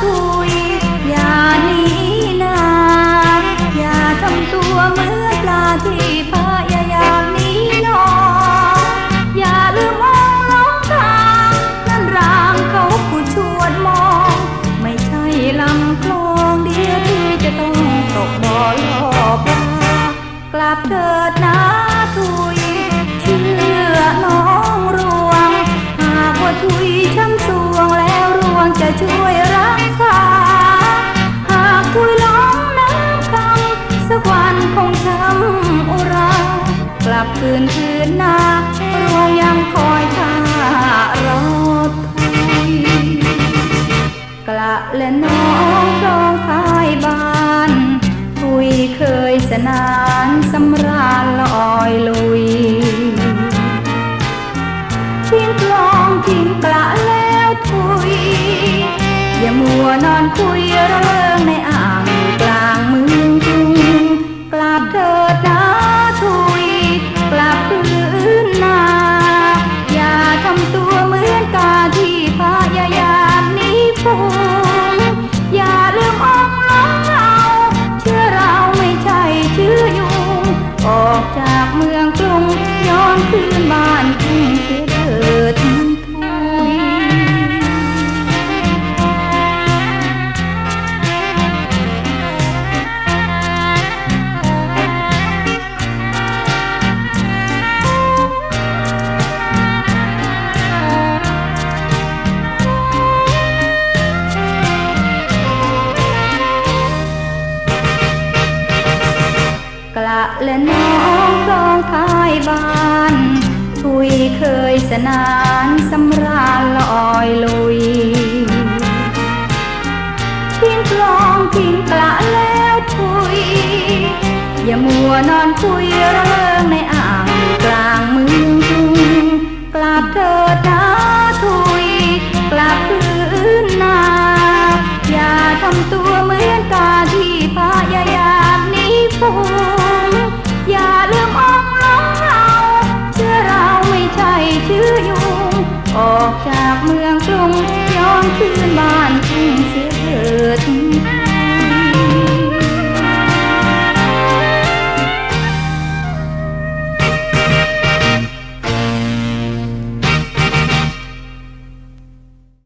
ถุย ลับคืนคืนนารงยังคอยท่ารอถุยกละและน้องร้องท้ายบ้านทุยเคยสนานสำราญลอยลุยทิ้งกลองทิ้งกละแล้วทุย อย่ามัวนอนคุยระเริงในอ่างกลางเมืองกรุงกลับเถิดนะ และน้องคลองท้ายบ้านทุยเคยสนานสำราญลอยลุยทิ้งกลองทิ้งกละแล้วทุย อย่ามัวนอนคุยร จากเมืองกรุงย้อนคืนบ้าน